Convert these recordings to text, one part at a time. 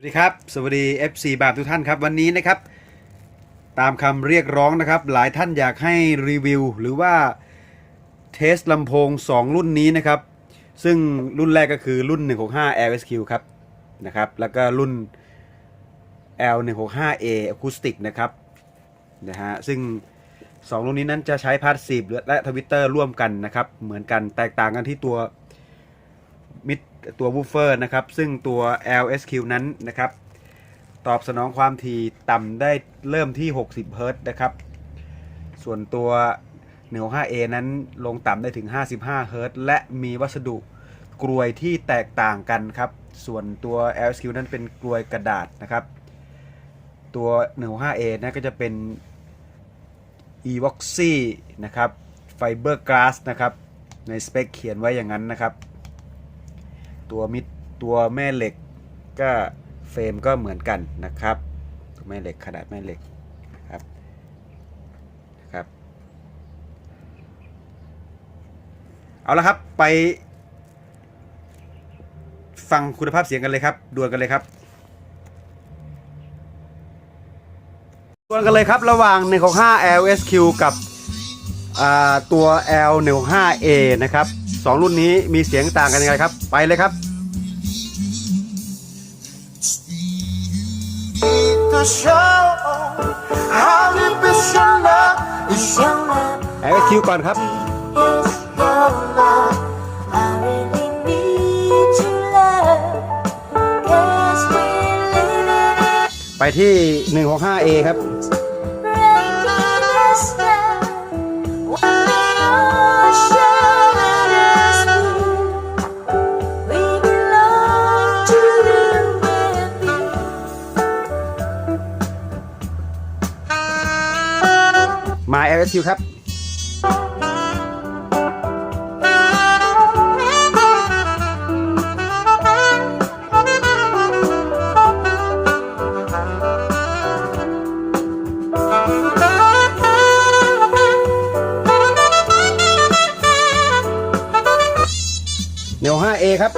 สวัสดีครับ สวัสดี FC บาปทุกท่านครับ วันนี้นะครับ ตามคำเรียกร้องนะครับ หลายท่านอยากให้รีวิว หรือว่าเทสลำโพง 2 รุ่นนี้นะครับ ซึ่งรุ่นแรกก็คือรุ่น 165 LSQ ครับนะครับ แล้วก็รุ่น L165A Acoustic นะครับนะฮะซึ่ง 2 รุ่นนี้นั้นจะใช้พาสซีฟและทวิตเตอร์ร่วมกันนะครับ เหมือนกันแตกต่างกันที่ตัว ตัววูฟเฟอร์นะครับ ซึ่งตัว LSQ นั้นนะครับ ตอบสนองความถี่ต่ำได้เริ่มที่ 60 เฮิรตซ์นะครับ ส่วนตัว 165A นั้นลงต่ำได้ถึง 55 เฮิรตซ์และมีวัสดุกลวยที่แตกต่างกันครับ ส่วนตัว LSQ นั้นเป็นกลวยกระดาษนะครับ ตัว 165A นั้นก็จะเป็น Evoxy นะครับไฟเบอร์ก s s นะครับ ในสเปคเขียนไว้อย่างนั้นนะครับ ตัวมิดตัวแม่เหล็กก็เฟรมก็เหมือนกันนะครับตัวแม่เหล็กขนาดแม่เหล็กนะครับนะครับ เอาละครับไป ฟังคุณภาพเสียงกันเลยครับดวลกันเลยครับดวลกันเลยครับระหว่าง 165 LSQ กับตัว L165A นะครับ 2 รุ่นนี้มีเสียงต่างกันยังไงครับ ไปเลยครับ แอคคิวก่อนครับ ไปที่ 165A ครับ มา LSQ ครับ 165A ครับ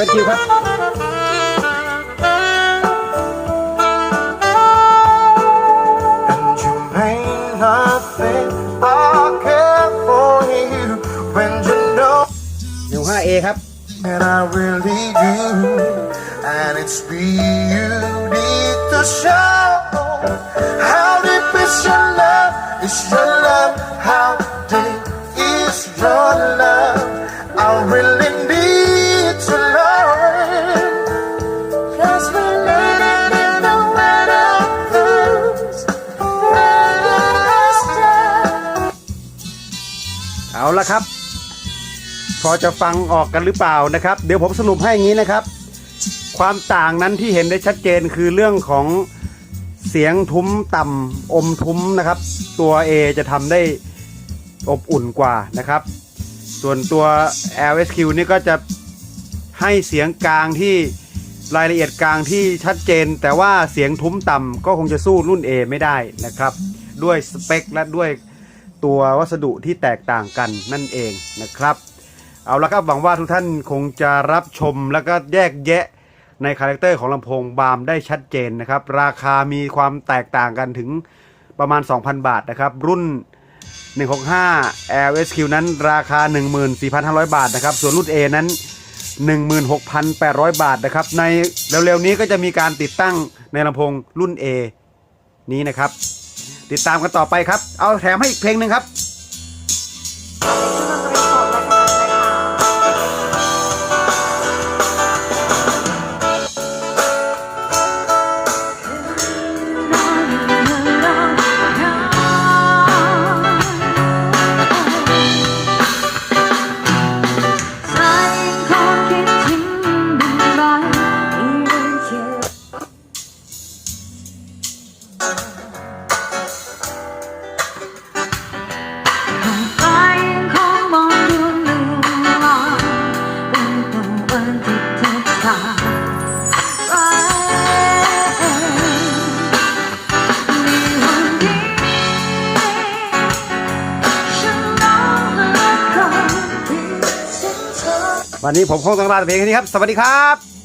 LSQ ครับ And you may not think I care for you when you know 165A ครับ that I really do. And it's you need to show เอาละครับ พอจะฟังออกกันหรือเปล่านะครับ เดี๋ยวผมสรุปให้อย่างนี้นะครับ ความต่างนั้นที่เห็นได้ชัดเจนคือเรื่องของเสียงทุ้มต่ำอมทุ้มนะครับ ตัว A จะทำได้อบอุ่นกว่านะครับ ส่วนตัว LSQ นี่ก็จะให้เสียงกลางที่รายละเอียดกลางที่ชัดเจน แต่ว่าเสียงทุ้มต่ำก็คงจะสู้รุ่น A ไม่ได้นะครับ ด้วยสเปคและด้วย ตัววัสดุที่แตกต่างกันนั่นเองนะครับ เอาละครับหวังว่าทุกท่านคงจะรับชมแล้วก็แยกแยะในคาแรคเตอร์ของลำโพงบามได้ชัดเจนนะครับ ราคามีความแตกต่างกันถึงประมาณ 2,000 บาทนะครับ รุ่น 165 LSQ นั้นราคา 14,500 บาทนะครับ ส่วนรุ่น A นั้น 16,800 บาทนะครับ ในเร็วๆนี้ก็จะมีการติดตั้งในลำโพงรุ่น A นี้นะครับ ติดตามกันต่อไปครับ เอาแถมให้อีกเพลงหนึ่งครับ วันนี้ผมคงต้องลาไปเพียงแค่นี้ครับ สวัสดีครับ